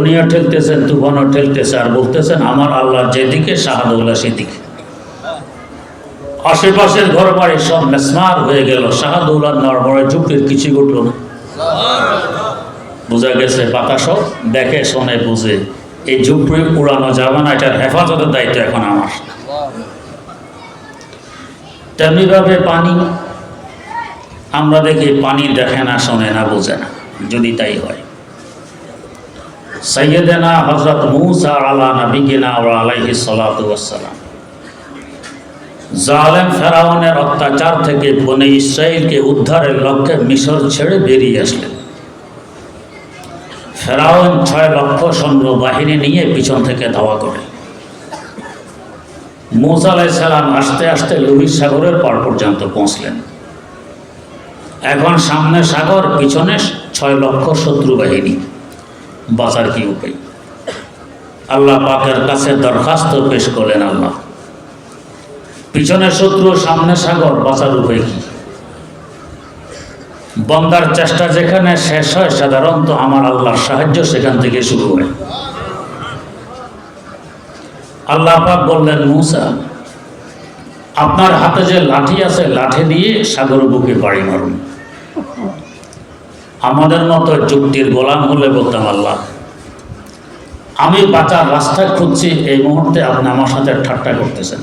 উনিও ঠেলতেছেন, তুফানও ঠেলতেছে, আর বলতেছেন, আমার আল্লাহ যেদিকে শাহাদৌল্লাহ সেদিকে। আশেপাশের ঘর বাড়ি সব মেসমার হয়ে গেল শাহাদৌল্লাহ নড়বড়ে ঝুঁকির কিছু ঘটল না। বোঝা গেছে, পাতা সব দেখে, শোনে, বুঝে, এই ঝুপড়ি উড়ানো যাবে না, এটার হেফাজতের দায়িত্ব এখন আমার। তেমনিভাবে পানি, আমরা দেখি পানি দেখে না, শোনে না, বোঝে না, যদি তাই হয়। সৈয়দেনা হজরত মুসা আলা নবিগিনা ওয়া আলাইহি সালাতু ওয়াসসালাম। জালেম ফেরাউনের অত্যাচার থেকে বনে ইসরায়েলকে উদ্ধারের লক্ষ্যে মিশর ছেড়ে বেরিয়ে আসলেন। ফেরাউন ছয় লক্ষ সৈন্য বাহিনী নিয়ে পিছন থেকে ধাওয়া করে। মুসা আলাই সালাম আস্তে আস্তে লোহিত সাগরের পার পর্যন্ত পৌঁছলেন। এখন সামনে সাগর, পিছনে ছয় লক্ষ শত্রু বাহিনী। বাঁচার কি উপায়? আল্লাহ পাকের কাছে দরখাস্ত পেশ করলেন আল্লাহ। পিছনে শত্রু, সামনে সাগর, বাঁচার উপায় কি? বন্দার চেষ্টা যেখানে শেষ হয়, সাধারণত আমার আল্লাহর সাহায্য সেখান থেকে শুরু হয়। আল্লাহ পাক বললেন, মুসা, আপনার হাতে যে লাঠি আছে, লাঠি দিয়ে সাগর বুকে বাড়ি মারুন। আমাদের মতো যুক্তির গোলাম হলে বলতাম আল্লাহ, আমি বাঁচার রাস্তা খুঁজছি, এই মুহূর্তে আপনি আমার সাথে ঠাট্টা করতেছেন।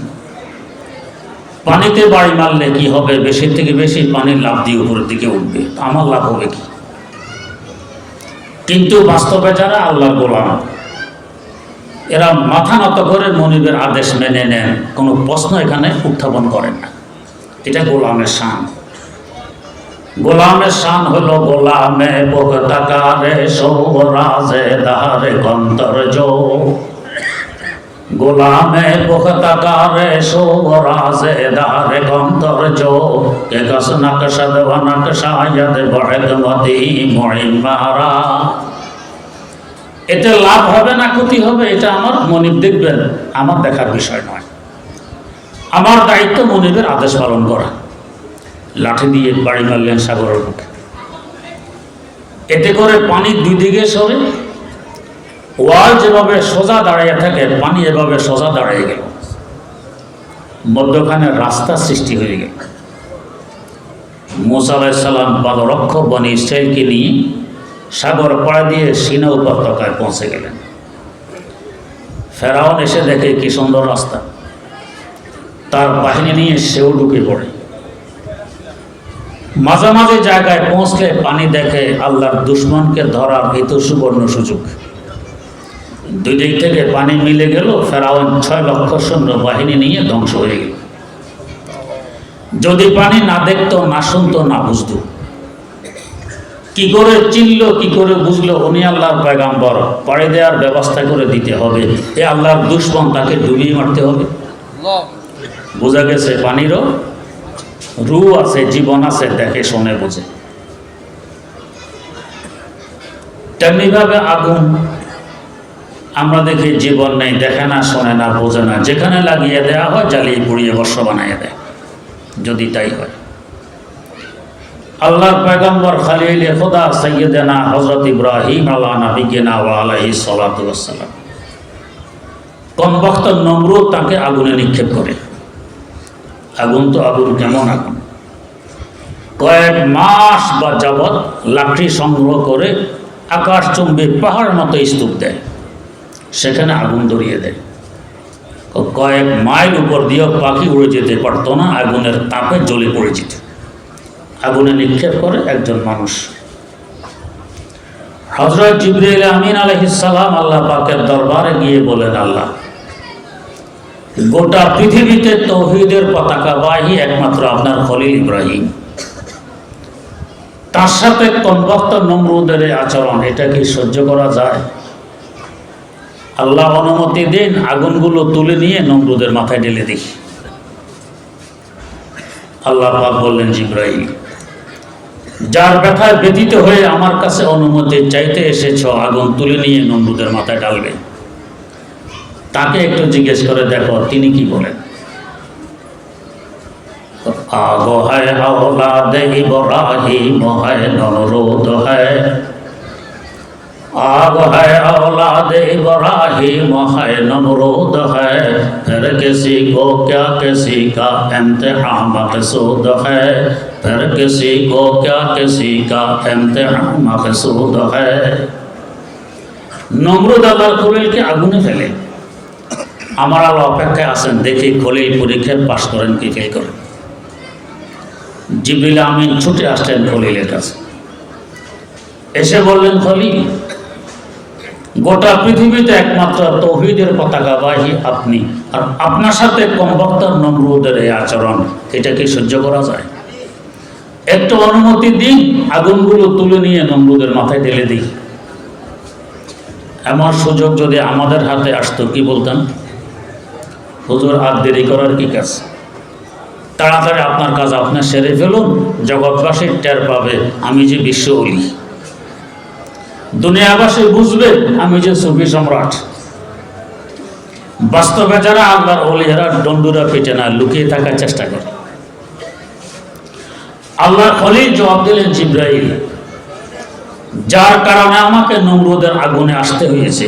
পানিতে বাড়ি মারলে কি হবে? বেশি থেকে বেশি পানির লাভ দিয়ে উপরের দিকে উঠবে। আমার লাভ হবে কি? কিন্তু বাস্তবে যারা আল্লাহর গোলাম, এরা মাথা নত করে মনিবের আদেশ মেনে নেন। কোনো প্রশ্ন এখানে উত্থাপন করেন না। এটা গোলামের শান। গোলামের শান হলো গোলামে বগতাকারে সৌরাজে দারে গন্তর জো গোলামে বগতাকারে সৌরাজে দারে গন্তর জো কে কস নকশা দেব নকশা, ইয়াদ বড়মতি মহিমারা এতে লাভ হবে না ক্ষতি হবে, এটা আমার মনিব দেখবেন, আমার দেখার বিষয় নয়। আমার দায়িত্ব মনিবের আদেশ পালন করা। লাঠি দিয়ে বাড়ি মারলেন সাগরের বুকে। এতে করে পানি দুই দিকে সরে, ওয়াল যেভাবে সোজা দাঁড়িয়ে থাকে, পানি এভাবে সোজা দাঁড়িয়ে গেল। মধ্যখানে রাস্তা সৃষ্টি হয়ে গেল। মুসা আলাইসাল্লাম পাদরক্ষ বনি ইসরায়েলকে নিয়ে সাগর পাড়া দিয়ে সিনা উপত্যকায় পৌঁছে গেলেন। ফেরাউন এসে দেখে কি সুন্দর রাস্তা। তার বাহিনী নিয়ে সেও ঢুকে পড়ে। মাঝামাঝি জায়গায় পৌঁছলে পানি দেখে আল্লাহর দুশ্মনকে ধরার হিত সুবর্ণ সুযোগ। দুই দিক থেকে পানি মিলে গেল ফেরাউন ছয় লক্ষ সৈন্য বাহিনী নিয়ে ধ্বংস হয়ে গেল। যদি পানি না দেখতো না শুনতো না বুঝতো। কি করে চিনল কি করে বুঝলো উনি আল্লাহর পয়গাম্বর। পাড়ি দেওয়ার ব্যবস্থা করে দিতে হবে। এ আল্লাহর দুশ্মন তাকে ডুবিয়ে মারতে হবে। বোঝা গেছে পানিরও রু আছে, জীবন আছে, দেখে, শোনে, বোঝে। তেমনিভাবে আগুন, আমরা দেখি জীবন নেই, দেখে না, শোনে না, বোঝে না। যেখানে লাগিয়ে দেওয়া হয়, জ্বালিয়ে পুড়িয়ে বর্ষ বানাইয়ে দেয়। যদি তাই হয়। আল্লাহর পয়গম্বর খালিল খোদা সৈয়দেনা হজরত ইব্রাহিম আল্লাহ নবীনা ওয়া আলাইহি সালাতু ওয়াসসালাম। কম বক্ত নমরুদ তাকে আগুনে নিক্ষেপ করে। আগুন তো আগুন কেমন আগুন? কয়েক মাস বা যাবৎ লাঠি সংগ্রহ করে আকাশচুম্বী পাহাড় মতো স্তূপ দেয়। সেখানে আগুন ধরিয়ে দেয়। কয়েক মাইল উপর দিয়েও পাখি উড়ে যেতে পারতো না, আগুনের তাপে জ্বলে পড়ে যেত। আগুনে নিক্ষেপ করে একজন মানুষ। হজরত জিবরিল আমিন আলহিসাল্লাম আল্লাহ পাকের দরবারে গিয়ে বলেন, আল্লাহ গোটা পৃথিবীতে তৌহিদের পতাকাবাহী একমাত্র আপনার খলিল ইব্রাহিম। তার সাথে কনভক্ত নমরুদের আচরণ, এটা কি সহ্য করা যায়? আল্লাহ অনুমতি দিন, আগুনগুলো তুলে নিয়ে নমরুদের মাথায় ঢেলে দিই। আল্লাহ পাক বললেন জিব্রাহিম যার ব্যথায় ব্যতীত হয়ে আমার কাছে অনুমতি চাইতে এসেছ, আগুন তুলে নিয়ে নমরুদের মাথায় ডালবে তাকে একটু জিজ্ঞেস করে দেখো তিনি কি বলেন আগো হায় আওলাদ ইব্রাহিম হায় নরুদ হায় آب ہے اولاد ابراہیم ہے نمرود ہے پھر کسی کو کیا کسی کا امتحان مقصود ہے پھر کسی کو کیا کسی کا امتحان مقصود ہے نمرود اللہ قریل کے آگوں نے پھیلے আমার আলো অপেক্ষায় আছেন, দেখি খলিল পরীক্ষায় পাশ করেন কি ফেল করেন। জিবরিল আমিন ছুটে আসলেন খলিলের কাছে। এসে বললেন, খলিল, গোটা পৃথিবীতে একমাত্র তৌহিদের পতাকাবাহী আপনি, আর আপনার সাথে কমবক্তার নমরুদের এই আচরণ, এটা কি সহ্য করা যায়? একটু অনুমতি দিন, আগুনগুলো তুলে নিয়ে নমরুদের মাথায় ঢেলে দিই। এমন সুযোগ যদি আমাদের হাতে আসতো, কি বলতাম হুজুর, আর দেরি করার কি কাজ? তাড়াতাড়ি আপনার কাজ আপনার সেরে ফেলুন, জগৎবাসী টের পাবে, আমি যে বিশ্ব অলি। দুনিয়াবাসী বুঝবে, আমি যে সুফি সম্রাট। বাস্তবে যারা আল্লাহর অলিহারা দণ্ডুরা পেটে না, লুকিয়ে থাকার চেষ্টা করে। আল্লাহর খলিল জবাব দিলেন জিব্রাইল, যার কারণে আমাকে নমরুদের আগুনে আসতে হয়েছে।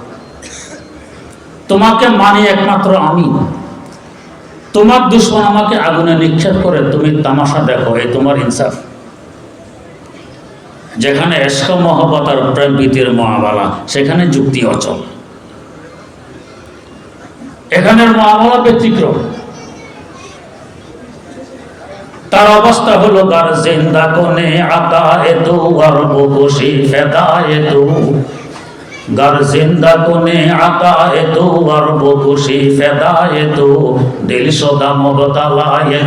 তোমাকে মানি একমাত্র আমি। তোমার দুশ্মন আমাকে আগুনে নিক্ষেপ করে, তুমি তামাশা দেখো এই তোমার ইনসাফ। যেখানে এসক মহব্বত আর প্রেম প্রীতির মহাবালা সেখানে যুক্তি অচল। এখানের মহাবালা ব্যতিক্রম। তার অবস্থা হলো, গার জিন্দা কোনে আতা এতু আর বসি ফেদা এতু گر زندہ تو نے عطا ہے تو عرب خوشی فدا ہے تو دل شدہ مبتلا ہے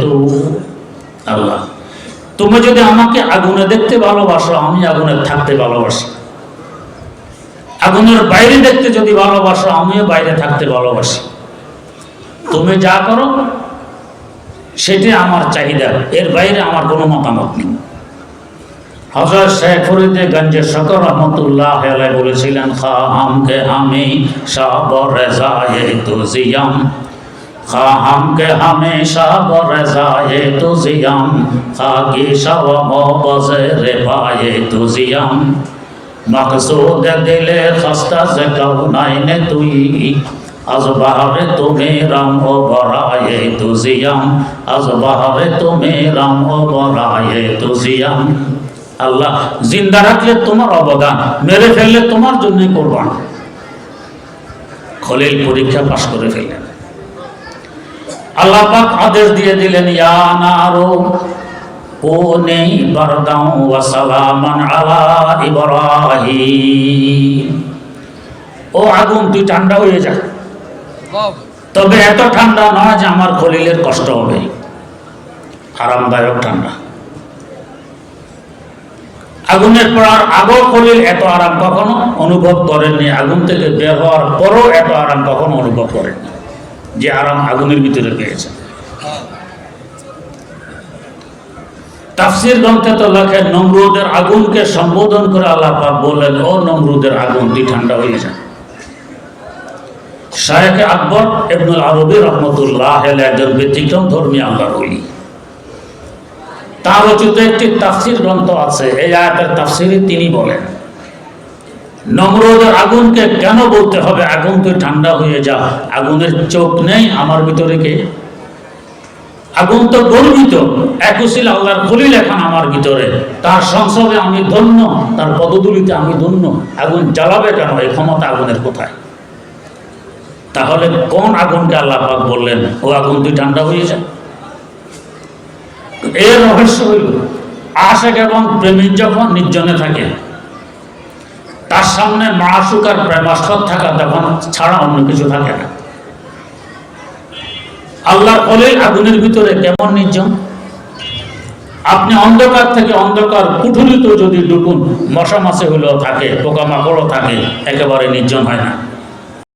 تو আল্লাহ, তুমি যদি আমাকে আগুনে দেখতে ভালোবাসো, আমি আগুনে থাকতে ভালোবাসি। আগুনের বাইরে দেখতে যদি ভালোবাসো, আমিও বাইরে থাকতে ভালোবাসি। তুমি যা করো সেটি আমার চাহিদা। এর বাইরে আমার কোনো মতামত নেই। হজরত শেখ ফরিদে গঞ্জে শকর রহমতুল্লাহ আলাই বলেছিলেন খা হামকে আমি সব রেজায়ে তুজিয়াম। খা হামকে হামেশা বরেজায়ে তুজিয়াম। খা কি সব মবজে রে পায়ে তুজিয়াম। মকসুদ দিলে খস্তা সে কৌনাইনে তুই। আজ বাহারে তুমি রাম ও বরায়ে তুজিয়াম। আজ বাহারে তুমি রাম ও বরায়ে তুজিয়াম। আল্লাহ জিন্দা রাখলে তোমার অবদান মেরে ফেললে তোমার জন্যই করবান। খলিল পরীক্ষা পাশ করে ফেললেন। আল্লাহ পাক আদেশ দিয়ে দিলেন ইয়া নারো ও নেই বারদাও ওয়া সালামান আলা ইব্রাহিম। ও আগুন তুই ঠান্ডা হয়ে যা। তবে এত ঠান্ডা নয় যে আমার খলিলের কষ্ট হবে। আরামদায়ক ঠান্ডা। আগুনের পড়ার আগেও খলিল এত আরাম কখনো অনুভব করেননি আগুন থেকে বের হওয়ার পরও এত আরাম কখনো অনুভব করেননি যে আরাম আগুনের ভিতরে পেয়েছে তাফসির গ্রন্থে তো লেখেন নমরুদের আগুনকে সম্বোধন করে আল্লাহ পাক বললেন, ও নমরুদের আগুন, তুই ঠান্ডা হয়ে যা। শাহেখ আকবর ইবনুল আরবি রহমতুল্লাহ একজন ব্যতিক্রম ধর্মী আল্লাহর ওলি। রচিত একটি তাফসির গ্রন্থ আছে, এই আয়াতের তাফসিরে তিনি বলেন, নমরুদের আগুনকে কেন বলতে হবে? আগুন তুই ঠান্ডা হয়ে যা আগুনের চোখ নেই আমার ভিতরে কে? আগুন তো গর্বিত একুশিল আল্লাহর খলিল এখন আমার ভিতরে। তার সংসদে আমি ধন্য, তার পদদুলিতে আমি ধন্য। আগুন জ্বালাবে কেন? এই ক্ষমতা আগুনের কোথায়? তাহলে কোন আগুনকে আল্লাহ বললেন? ও আগুন তুই ঠান্ডা হয়ে যায় এর রহস্য হইল আশেক এবং প্রেমিক যখন নির্জনে থাকে, তার সামনে মাসুক আর প্রেমাস্পদ থাকা তখন ছাড়া অন্য কিছু থাকে না। আল্লাহর কলে আগুনের ভিতরে কেমন নির্জন? আপনি অন্ধকার থেকে অন্ধকার কুঠুরিত যদি ঢুকুন মশা মাছে হলেও থাকে, পোকামাকড়ও থাকে, একেবারে নির্জন হয় না।